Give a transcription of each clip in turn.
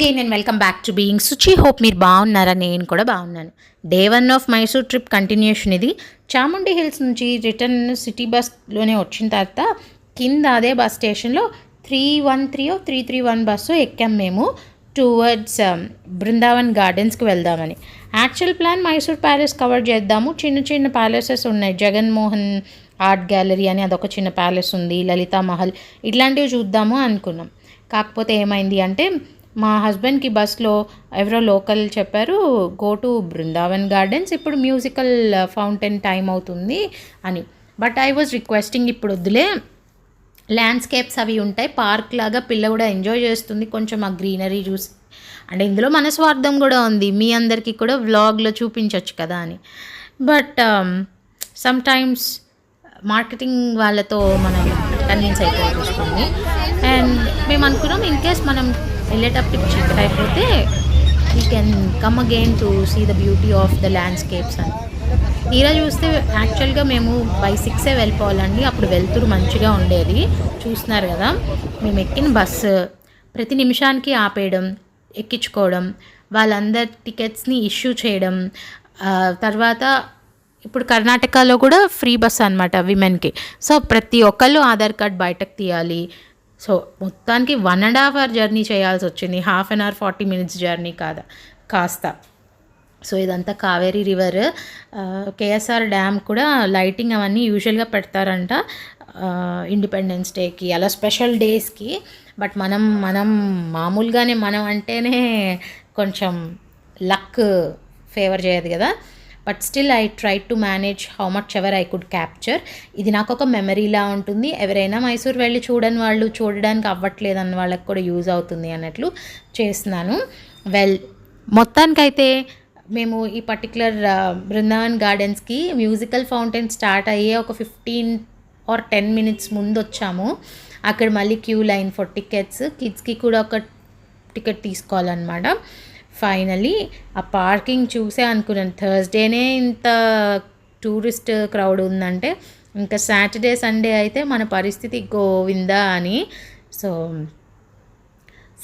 Again and welcome back to being Suchi hope మీరు బాగున్నారా? నేను కూడా బాగున్నాను. Day one of Mysore trip continuation ఇది. చాముండి హిల్స్ నుంచి రిటర్న్ సిటీ బస్లోనే వచ్చిన తర్వాత కింద అదే బస్ స్టేషన్లో three one three three three one bus ఎక్కాం మేము టువర్డ్స్ um, బృందావన్ గార్డెన్స్కి వెళ్దామని. Actual plan Mysore palace cover చేద్దాము. చిన్న చిన్న ప్యాలెసెస్ ఉన్నాయి. జగన్మోహన్ ఆర్ట్ గ్యాలరీ అని అదొక చిన్న ప్యాలెస్ ఉంది. లలితా మహల్ ఇట్లాంటివి చూద్దాము అనుకున్నాం. కాకపోతే ఏమైంది అంటే మా హస్బెండ్కి బస్లో ఎవరో లోకల్ చెప్పారు గో టు బృందావన్ గార్డెన్స్ ఇప్పుడు మ్యూజికల్ ఫౌంటైన్ టైం అవుతుంది అని. బట్ ఐ వాజ్ రిక్వెస్టింగ్ ఇప్పుడు వద్దులే ల్యాండ్స్కేప్స్ అవి ఉంటాయి పార్క్ లాగా పిల్ల కూడా ఎంజాయ్ చేస్తుంది కొంచెం ఆ గ్రీనరీ చూసి. అంటే ఇందులో మన స్వార్థం కూడా ఉంది మీ అందరికీ కూడా వ్లాగ్లో చూపించవచ్చు కదా అని. బట్ సమ్ టైమ్స్ మార్కెటింగ్ వాళ్ళతో మనం కన్విన్స్ అయిపోతుంది అండ్ మేము అనుకున్నాం ఇన్ కేస్ మనం వెళ్ళేటప్పుడు చీకటి అయిపోతే you can come again to see the beauty of the landscapes అని. తీరా చూస్తే యాక్చువల్గా మేము బై సిక్సే వెళ్ళిపోవాలండి. అప్పుడు వెళ్తురు మంచిగా ఉండేది. చూస్తున్నారు కదా మేము ఎక్కిన బస్సు ప్రతి నిమిషానికి ఆపేయడం ఎక్కించుకోవడం వాళ్ళందరి టికెట్స్ని ఇష్యూ చేయడం తర్వాత ఇప్పుడు కర్ణాటకలో కూడా ఫ్రీ బస్ అనమాట విమెన్కి సో ప్రతి ఒక్కళ్ళు ఆధార్ కార్డ్ బయటకు తీయాలి సో మొత్తానికి one and half hour journey చేయాల్సి వచ్చింది. Half an hour forty minutes journey కాదా కాస్త. సో ఇదంతా కావేరీ రివర్ కేఎస్ఆర్ డ్యామ్ కూడా లైటింగ్ అవన్నీ యూజువల్గా పెడతారంట ఇండిపెండెన్స్ డేకి అలా స్పెషల్ డేస్కి బట్ మనం మనం మామూలుగానే మనం అంటేనే కొంచెం లక్ ఫేవర్ చేయదు కదా. But still I try to manage how much ever I could capture. ఇది నాకు ఒక మెమరీలా ఉంటుంది. ఎవరైనా మైసూర్ వెళ్ళి చూడని వాళ్ళు చూడడానికి అవ్వట్లేదు అన్న వాళ్ళకి కూడా యూజ్ అవుతుంది అన్నట్లు చేస్తున్నాను. వెల్ మొత్తానికైతే మేము ఈ పర్టికులర్ బృందావన్ గార్డెన్స్కి మ్యూజికల్ ఫౌంటైన్ స్టార్ట్ అయ్యే ఒక ఫిఫ్టీన్ ఆర్ టెన్ మినిట్స్ ముందు వచ్చాము అక్కడ మళ్ళీ క్యూ లైన్ ఫర్ టికెట్స్. కిడ్స్కి కూడా ఒక టికెట్ తీసుకోవాలన్నమాట. ఫైనలీ ఆ పార్కింగ్ చూసే అనుకున్నాను. థర్స్డేనే ఇంత టూరిస్ట్ క్రౌడ్ ఉందంటే ఇంకా సాటర్డే సండే అయితే మన పరిస్థితి గోవిందా అని. సో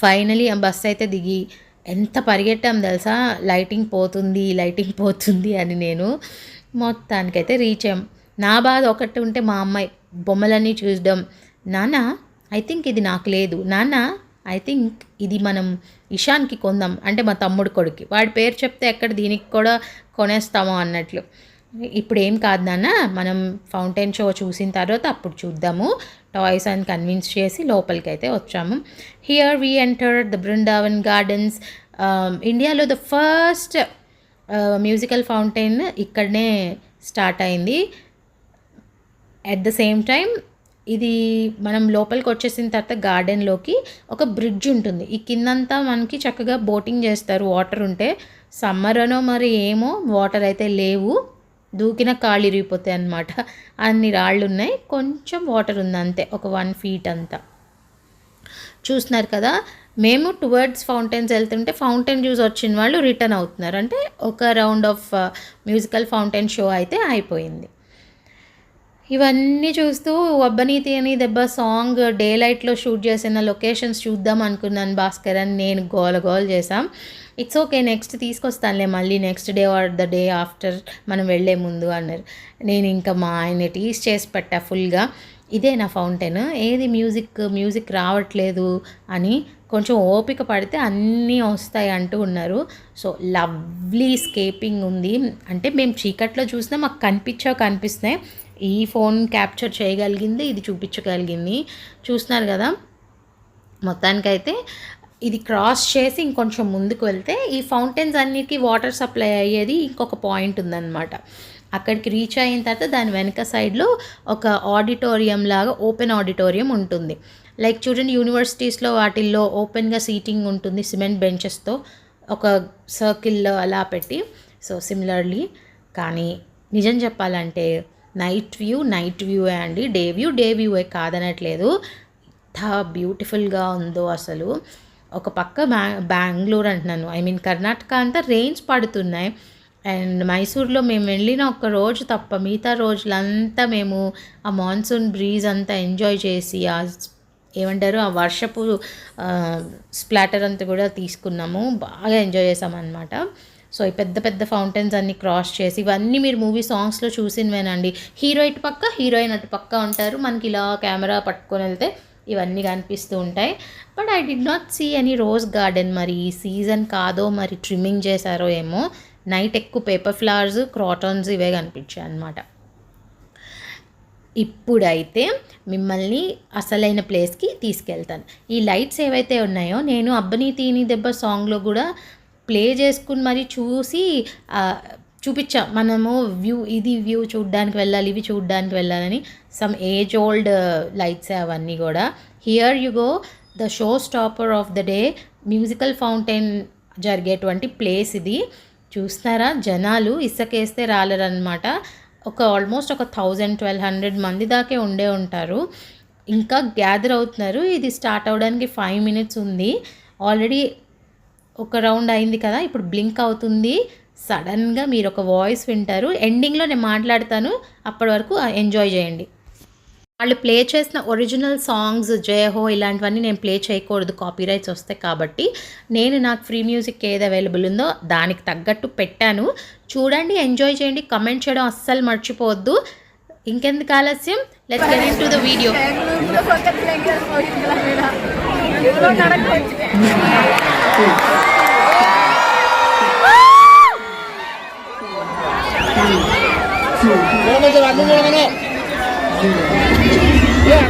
ఫైనలీ ఆ బస్ అయితే దిగి ఎంత పరిగెట్టాం తెలుసా? లైటింగ్ పోతుంది లైటింగ్ పోతుంది అని నేను మొత్తానికైతే రీచ్ అయ్యాం. నా బాధ ఒకటి ఉంటే మా అమ్మాయి బొమ్మలన్నీ చూడడం. నాన్న ఐ థింక్ ఇది నాకు లేదు. నాన్న ఐ థింక్ ఇది మనం ఇషాన్కి కొందాం. అంటే మా తమ్ముడు కొడుకు వాడి పేరు చెప్తే ఎక్కడ దీనికి కూడా కొనేస్తామో అన్నట్లు. ఇప్పుడు ఏం కాదు నాన్న మనం ఫౌంటైన్ షో చూసిన తర్వాత అప్పుడు చూద్దాము. టాయ్స్ అని కన్విన్స్ చేసి లోపలికి అయితే వచ్చాము here we enter the Brindavan gardens ఇండియాలో ద ఫస్ట్ మ్యూజికల్ ఫౌంటైన్ ఇక్కడనే స్టార్ట్ అయింది. అట్ ద సేమ్ టైం ఇది మనం లోపలికి వచ్చేసిన తర్వాత గార్డెన్లోకి ఒక బ్రిడ్జ్ ఉంటుంది. ఈ కిందంతా మనకి చక్కగా బోటింగ్ చేస్తారు. వాటర్ ఉంటే సమ్మర్ అనో మరి ఏమో వాటర్ అయితే లేవు. దూకిన కాళ్ళు ఇరిగిపోతాయి అన్నమాట. అన్ని రాళ్ళు ఉన్నాయి. కొంచెం వాటర్ ఉంది అంతే. ఒక వన్ ఫీట్ అంతా. చూస్తున్నారు కదా? మేము టువర్డ్స్ ఫౌంటైన్స్ వెళ్తుంటే ఫౌంటైన్ జ్యూస్ వచ్చిన వాళ్ళు రిటర్న్ అవుతున్నారు. అంటే ఒక round of musical fountain show అయితే అయిపోయింది. ఇవన్నీ చూస్తూ అబ్బనీతి అని దెబ్బ సాంగ్ డే లైట్లో షూట్ చేసిన లొకేషన్స్ చూద్దాం అనుకున్నాను భాస్కర్ అని నేను గోల గోల చేసాం ఇట్స్ ఓకే నెక్స్ట్ తీసుకొస్తానులే మళ్ళీ next day or the day after మనం వెళ్ళే ముందు అన్నారు. నేను ఇంకా మా ఆయన టీస్ చేసి పెట్టా ఫుల్గా. ఇదే నా ఫౌంటైన్ ఏది మ్యూజిక్ మ్యూజిక్ రావట్లేదు అని కొంచెం ఓపిక పడితే అన్నీ వస్తాయి అంటూ ఉన్నారు. సో లవ్లీ స్కేపింగ్ ఉంది. అంటే మేము చీకట్లో చూసినా మాకు కనిపించావు కనిపిస్తున్నాయి. ఈ ఫోన్ క్యాప్చర్ చేయగలిగింది ఇది చూపించగలిగింది. చూస్తున్నారు కదా? మొత్తానికైతే ఇది క్రాస్ చేసి ఇంకొంచెం ముందుకు వెళ్తే ఈ ఫౌంటైన్స్ అన్నిటికీ వాటర్ సప్లై అయ్యేది ఇంకొక పాయింట్ ఉందన్నమాట. అక్కడికి రీచ్ అయిన తర్వాత దాని వెనక సైడ్లో ఒక ఆడిటోరియం లాగా ఓపెన్ ఆడిటోరియం ఉంటుంది. లైక్ చూడండి యూనివర్సిటీస్లో వాటిల్లో ఓపెన్గా సీటింగ్ ఉంటుంది సిమెంట్ బెంచెస్తో ఒక సర్కిల్లో అలా పెట్టి. సో సిమిలర్లీ కానీ నిజం చెప్పాలంటే నైట్ వ్యూ నైట్ వ్యూయే అండి. డే వ్యూ డే వ్యూయే కాదనట్లేదు. ఎంత బ్యూటిఫుల్గా ఉందో అసలు. ఒక పక్క బ్యా బెంగళూరు అంటున్నాను. ఐ మీన్ కర్ణాటక అంతా రెయిన్స్ పడుతున్నాయి. అండ్ మైసూర్లో మేము వెళ్ళిన ఒక రోజు తప్ప మిగతా రోజులంతా మేము ఆ మాన్సూన్ బ్రీజ్ అంతా ఎంజాయ్ చేసి ఆ ఏమంటారు ఆ వర్షపు స్ప్లాటర్ అంతా కూడా తీసుకున్నాము. బాగా ఎంజాయ్ చేసామన్నమాట. సో ఈ పెద్ద పెద్ద ఫౌంటైన్స్ అన్ని క్రాస్ చేసి ఇవన్నీ మీరు మూవీ సాంగ్స్లో చూసినవేనండి. హీరో ఇటు పక్క హీరోయిన్ అటు పక్క ఉంటారు. మనకి ఇలా కెమెరా పట్టుకొని వెళ్తే ఇవన్నీ కనిపిస్తూ ఉంటాయి. But I did not see any rose garden. మరి ఈ సీజన్ కాదో మరి ట్రిమ్మింగ్ చేశారో ఏమో నైట్ ఎక్కువ పేపర్ ఫ్లవర్స్ క్రాటన్స్ ఇవే కనిపించాయి అనమాట ఇప్పుడైతే మిమ్మల్ని అసలైన ప్లేస్కి తీసుకెళ్తాను. ఈ లైట్స్ ఏవైతే ఉన్నాయో నేను అబ్బని తీని దెబ్బ సాంగ్లో కూడా ప్లే చేసుకుని మరి చూసి చూపించాం. మనము వ్యూ ఇది వ్యూ చూడడానికి వెళ్ళాలి ఇవి చూడడానికి వెళ్ళాలని. సమ్ ఏజ్ ఓల్డ్ లైట్స్ అవన్నీ కూడా. Here you go the show stopper of the day musical fountain జరిగేటువంటి ప్లేస్ ఇది. చూస్తారా? జనాలు ఇసుకేస్తే రాలరనమాట ఒక ఆల్మోస్ట్ ఒక థౌజండ్ ట్వెల్వ్ హండ్రెడ్ మంది దాకే ఉండే ఉంటారు. ఇంకా గ్యాదర్ అవుతున్నారు. ఇది స్టార్ట్ అవ్వడానికి ఫైవ్ మినిట్స్ ఉంది. ఆల్రెడీ ఒక రౌండ్ అయింది కదా ఇప్పుడు బ్లింక్ అవుతుంది సడన్గా మీరు ఒక వాయిస్ వింటారు ఎండింగ్లో నేను మాట్లాడతాను అప్పటి వరకు ఎంజాయ్ చేయండి వాళ్ళు ప్లే చేసిన ఒరిజినల్ సాంగ్స్ జయహో ఇలాంటివన్నీ నేను ప్లే చేయకూడదు కాపీరైట్స్ వస్తాయి కాబట్టి నేను నాకు ఫ్రీ మ్యూజిక్ ఏది అవైలబుల్ ఉందో దానికి తగ్గట్టు పెట్టాను చూడండి ఎంజాయ్ చేయండి కమెంట్ చేయడం అస్సలు మర్చిపోవద్దు ఇంకెందుకు ఆలస్యం let's get into the video பெங்களூர்ல பக்கத்துல எங்க போயிருக்கலாம் மேடம் எவ்வளோ நடக்க Ya,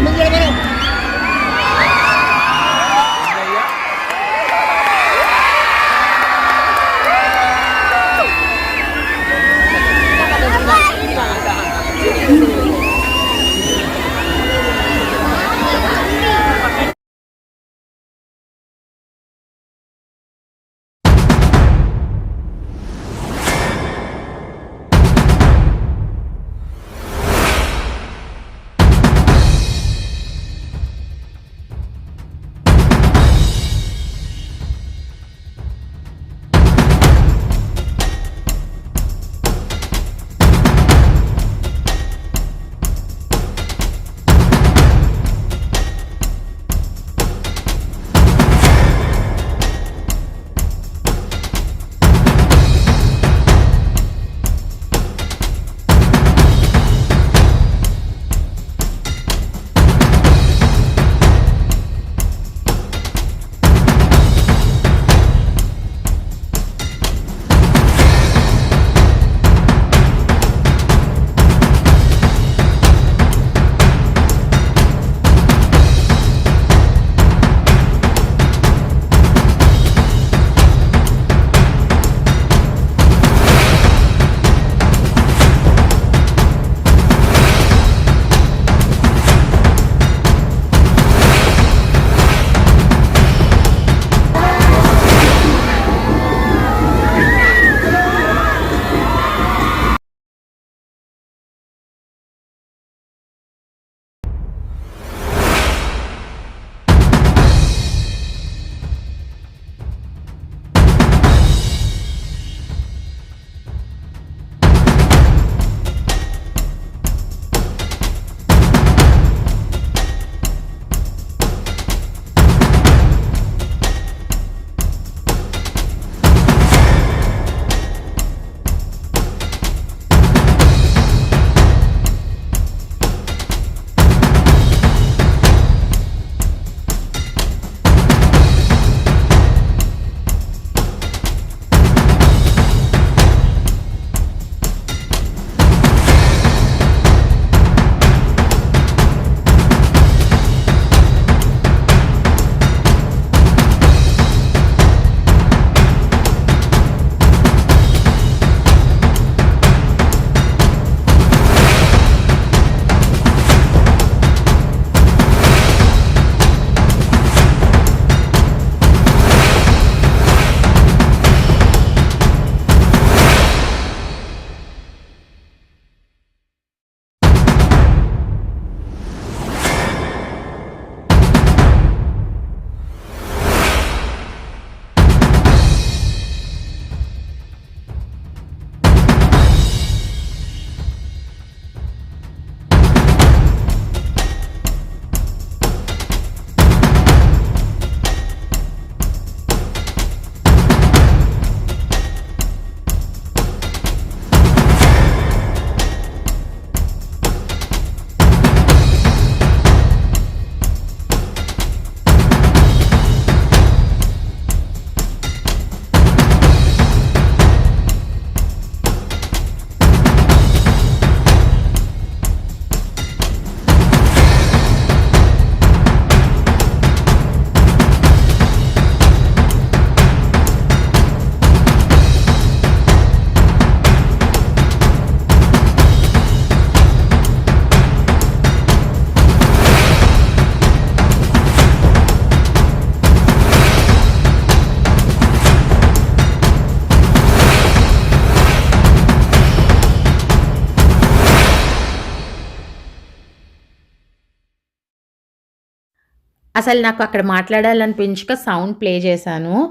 అసలు నాకు అక్కడ మాట్లాడాలనిపించక సౌండ్ ప్లే చేశాను.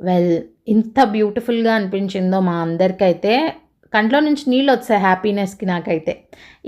వెల్ ఇంత బ్యూటిఫుల్గా అనిపించిందో మా అందరికైతే. కంట్లో నుంచి నీళ్ళు వచ్చాయి హ్యాపీనెస్కి నాకైతే.